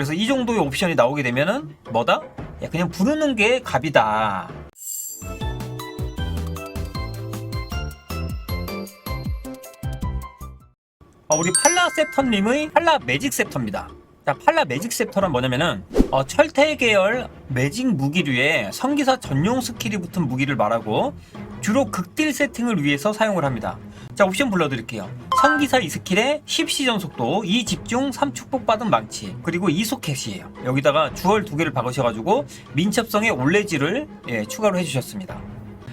그래서 이 정도의 옵션이 나오게 되면은 뭐다? 야, 그냥 부르는 게 갑이다. 어, 우리 팔라셉터님의 팔라 매직 셉터입니다. 자, 팔라 매직 셉터란 뭐냐면은 어, 철퇴 계열 매직 무기류에 성기사 전용 스킬이 붙은 무기를 말하고 주로 극딜 세팅을 위해서 사용을 합니다. 자, 옵션 불러드릴게요. 성기사 이 스킬에 10시전 속도, 2 집중, 3 축복 받은 망치, 그리고 2 소켓이에요. 여기다가 주얼 두 개를 박으셔가지고 민첩성의 올레지를 예, 추가로 해주셨습니다.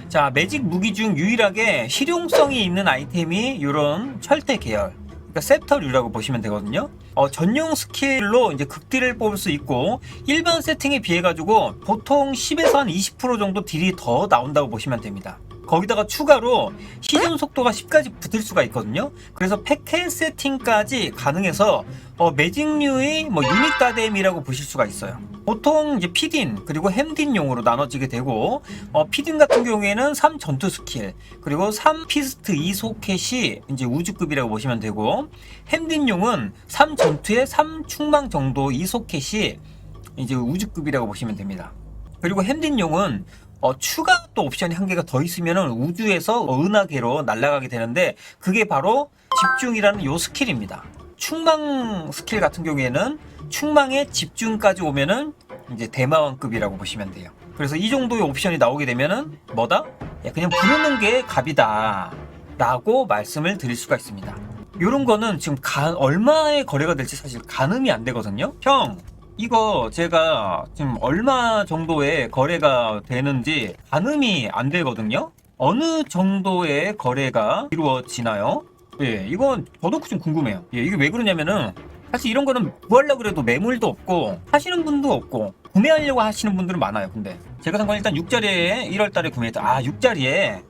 자, 매직 무기 중 유일하게 실용성이 있는 아이템이 이런 철퇴 계열. 그러니까 셉터류라고 보시면 되거든요. 어, 전용 스킬로 이제 극딜을 뽑을 수 있고 일반 세팅에 비해 가지고 보통 10에서 한 20% 정도 딜이 더 나온다고 보시면 됩니다. 거기다가 추가로 시즌 속도가 10까지 붙을 수가 있거든요. 그래서 패켓 세팅까지 가능해서 어, 매직류의 뭐 유닛 다뎀이라고 보실 수가 있어요. 보통 이제 피딘 그리고 햄딘용으로 나눠지게 되고 어, 피딘 같은 경우에는 3 전투 스킬 그리고 3 피스트 2 소켓이 이제 우주급이라고 보시면 되고 햄딘용은 3 전투에 3 충망 정도 2 소켓이 이제 우주급이라고 보시면 됩니다. 그리고 햄딘용은 어, 추가 또 옵션이 한 개가 더 있으면은 우주에서 은하계로 날아가게 되는데 그게 바로 집중이라는 요 스킬입니다. 충망 스킬 같은 경우에는 충망에 집중까지 오면은 이제 대마왕급이라고 보시면 돼요. 그래서 이 정도의 옵션이 나오게 되면은 뭐다? 야, 그냥 부르는 게 갑이다. 라고 말씀을 드릴 수가 있습니다. 요런 거는 지금 가- 얼마의 거래가 될지 사실 가늠이 안 되거든요. 형, 이거 제가 지금 얼마 정도의 거래가 되는지 가늠이 안 되거든요. 어느 정도의 거래가 이루어지나요? 예, 이건 저도 좀 궁금해요. 예, 이게 왜 그러냐면은 사실 이런 거는 구하려고 그래도 매물도 없고 하시는 분도 없고 구매하려고 하시는 분들은 많아요. 근데 제가 산 건 일단 6자리에 1월 달에 구매했다. 아, 6자리에